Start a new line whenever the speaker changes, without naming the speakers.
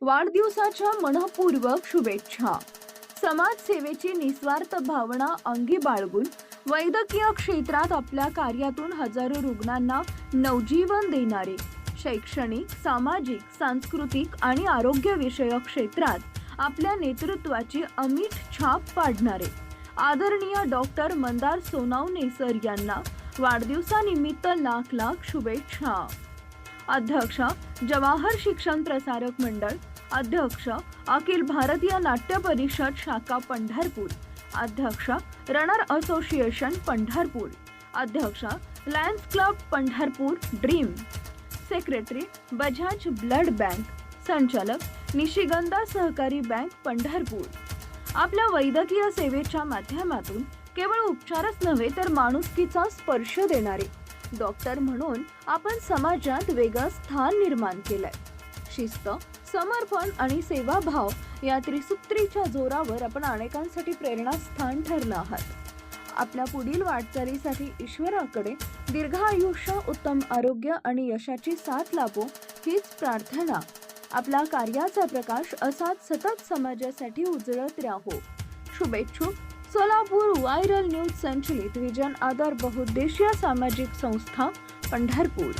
वाढदिवसाच्या मनपूर्वक शुभेच्छा. समाजसेवेची निस्वार्थ भावना अंगी बाळगून वैद्यकीय क्षेत्रात आपल्या कार्यातून हजारो रुग्णांना नवजीवन देणारे शैक्षणिक सामाजिक सांस्कृतिक आणि आरोग्यविषयक क्षेत्रात आपल्या नेतृत्वाची अमिट छाप पाडणारे. आदरणीय डॉक्टर मंदार सोनावणे सर यांना वाढदिवसानिमित्त लाख लाख शुभेच्छा. अध्यक्ष जवाहर शिक्षण प्रसारक मंडळ अध्यक्ष अखिल भारतीय नाट्य परिषद शाखा पंढरपूर अध्यक्ष रनर असोसिएशन पंढरपूर अध्यक्ष lions club Pandharpur dream secretary Bajaj blood bank संचालक निशिगंधा सहकारी बँक पंढरपूर. आपल्या वैद्यकीय सेवेच्या माध्यमातून केवळ उपचारच नव्हे तर माणुसकीचा स्पर्श देणारे डॉक्टर म्हणून आपण समाजात वेगळं स्थान निर्माण केलंय. शिस्त समर्पण आणि सेवाभाव या त्रिसूत्रीच्या जोरावर आपण अनेकांसाठी प्रेरणास्थान ठरलं आहात. आपल्या पुढील वाटचालीसाठी ईश्वराकडे दीर्घ आयुष्य उत्तम आरोग्य आणि यशाची साथ लाभो हीच प्रार्थना. आपला कार्याचा प्रकाश असाच सतत समाजासाठी उजळत राहो. शुभेच्छुक सोलापूर व्हायरल न्यूज संचलित विजन आधार बहुउद्देशीय सामाजिक संस्था पंढरपूर.